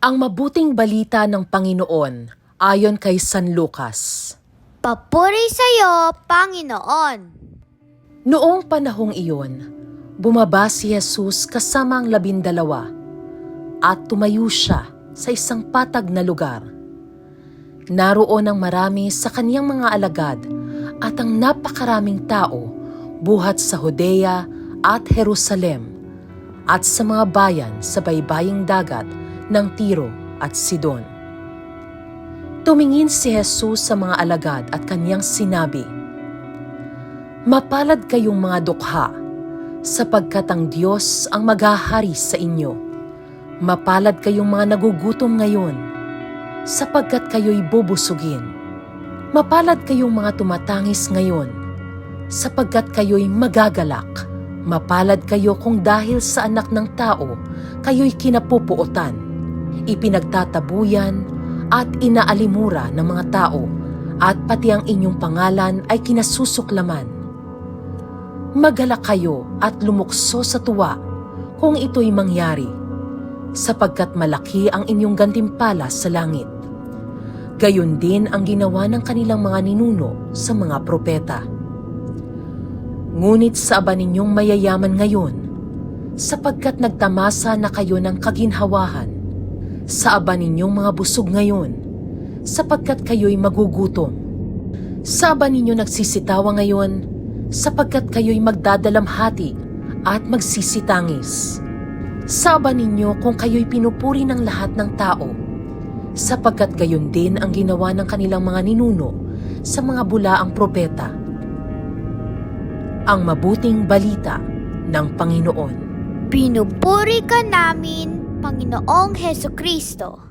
Ang mabuting balita ng Panginoon ayon kay San Lucas. Papuri sa iyo, Panginoon. Noong panahong iyon, bumaba si Jesus kasama ang labindalawa at tumayo siya sa isang patag na lugar. Naroon ang marami sa kaniyang mga alagad at ang napakaraming tao buhat sa Hodea at Jerusalem at sa mga bayan sa baybaying dagat ng Tiro at Sidon. Tumingin si Jesus sa mga alagad at kanyang sinabi, Mapalad kayong mga dukha, sapagkat ang Diyos ang maghahari sa inyo. Mapalad kayong mga nagugutom ngayon, sapagkat kayo'y bubusugin. Mapalad kayong mga tumatangis ngayon, sapagkat kayo'y magagalak. Mapalad kayo kung dahil sa anak ng tao, kayo'y kinapupuotan, ipinagtatabuyan, at inaalimura ng mga tao, at pati ang inyong pangalan ay kinasusuklaman. Magalak kayo at lumukso sa tuwa kung ito'y mangyari, sapagkat malaki ang inyong gantimpala sa langit. Gayon din ang ginawa ng kanilang mga ninuno sa mga propeta. Ngunit sa aba ninyong mayayaman ngayon, sapagkat nagtamasa na kayo ng kaginhawahan, sa aba ninyong mga busog ngayon, sapagkat kayo'y magugutom. Sa aba ninyo nagsisitawa ngayon, sapagkat kayo'y magdadalamhati at magsisitangis. Sa aba ninyo kung kayo'y pinupuri ng lahat ng tao, sapagkat gayon din ang ginawa ng kanilang mga ninuno sa mga bulaang propeta. Ang mabuting balita ng Panginoon. Pinupuri ka namin, Panginoong Heso Kristo.